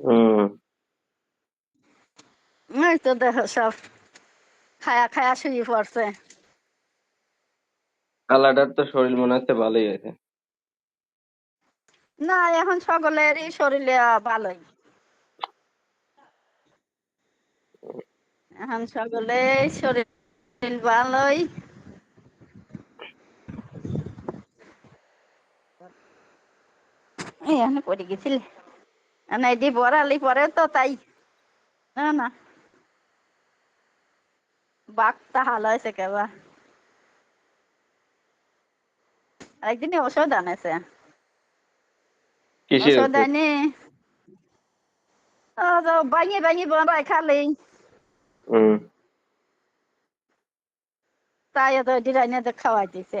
হুম। এই তো দেখো সব খায়া খায়া শুয়ে পড়ছে। কালাটার তো শরীর মনে হচ্ছে ভালোই আছে না এখন সকলেরই শরীরে ভালোই। এখন সকলে শরীর ভালোই। এই এখানে পড়ে গেছিলে? বড়ালি পরে তো তাই না না বাঘটা হাল হয়েছে কেবা একদিনে ওষুধ আনেছে ওষুধ? আনি ভাঙি ভাঙি বানাই খালি তাই তো ডিরাইনে খাওয়াই দিছে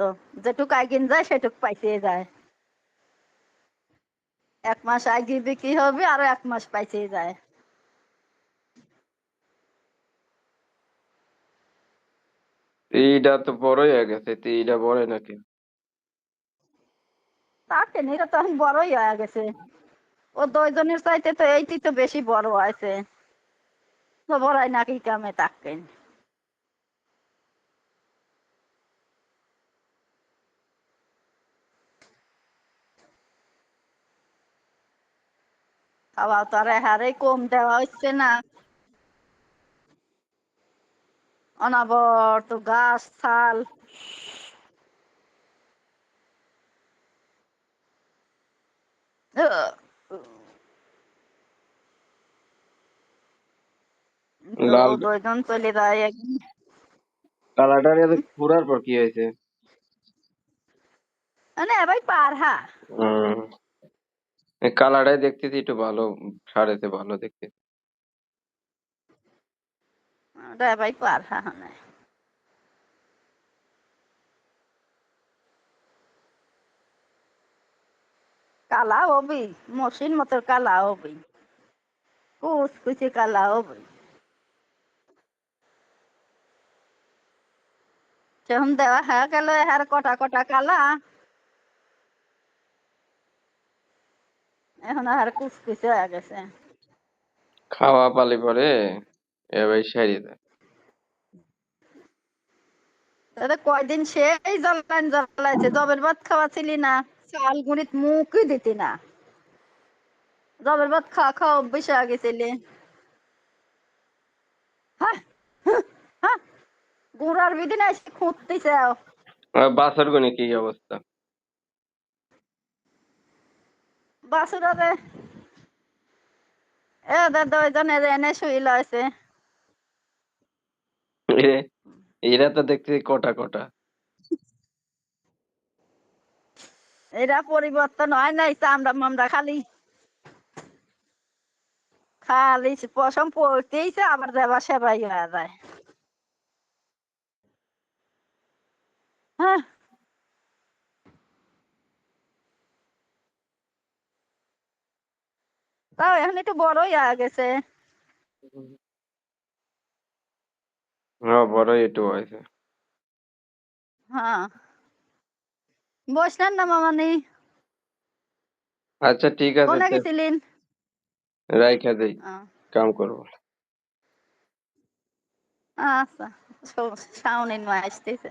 তো যেটুক আইকিন যায় সেটুক পাইতে যায়। এক মাস আগে বিক্রি হবে আরও এক মাস পাইতে যায়। এইটা তো বড়ই হয়ে গেছে তো এইটা বড় নাকি? তাকে নিয়ে তো এখন বড়ই হয়ে গেছে। ও দুইজনের চাইতে তো এইটি তো বেশি বড় আছে তো বড়াই নাকি কামে তাকেন খাওয়া তো আর হারে কম দেওয়া হচ্ছে না। অনাবর তো গাছ তো দুইজন চলে যায় কালাটার পর কি হয়েছে? মানে ভাই পার কালারটাই দেখতেছি একটু ভালো, সারেতে ভালো দেখতে। কালা হবি মসিন মতো কালা হবি কুচকুচি কালা হবি যখন দেওয়া হয়ে গেল আর কটা কটা কালা। এখন আর কুচকুচি হয়ে গেছে। খাওয়া পালি পরে এবার সারিয়ে দেয় তাহলে কয়দিন সেই জ্বালান জ্বালাইছে জবের ভাত খাওয়াছিলি না চাল গুঁড়িত মুখই দিতি না। জবের ভাত খাওয়া খাওয়া অভ্যেস হয়ে গেছিলি। গুঁড়ার বিদিন এসে খুঁজতেছে বাছর গনে কি অবস্থা? বাসুরারে এদের দুইজনের এনে শুই এ- এরা তো দেখতেছি কটা কটা। এরা পরিবর্তন হয় নাই চামড়া মামড়া খালি। খালি পশম পড়তেইছে আবার দেবা সেবাই হয়ে যায়। হ্যাঁ তাও এখন একটু বড়ই হয়ে গেছে। হ্যাঁ বড়ই একটু হয়েছে। হ্যাঁ। বসলেন না মামানি? আচ্ছা ঠিক আছে কোনে গেছিলেন? রাইখা দেই কাম করব। আচ্ছা শাওনের মা আসতেছে।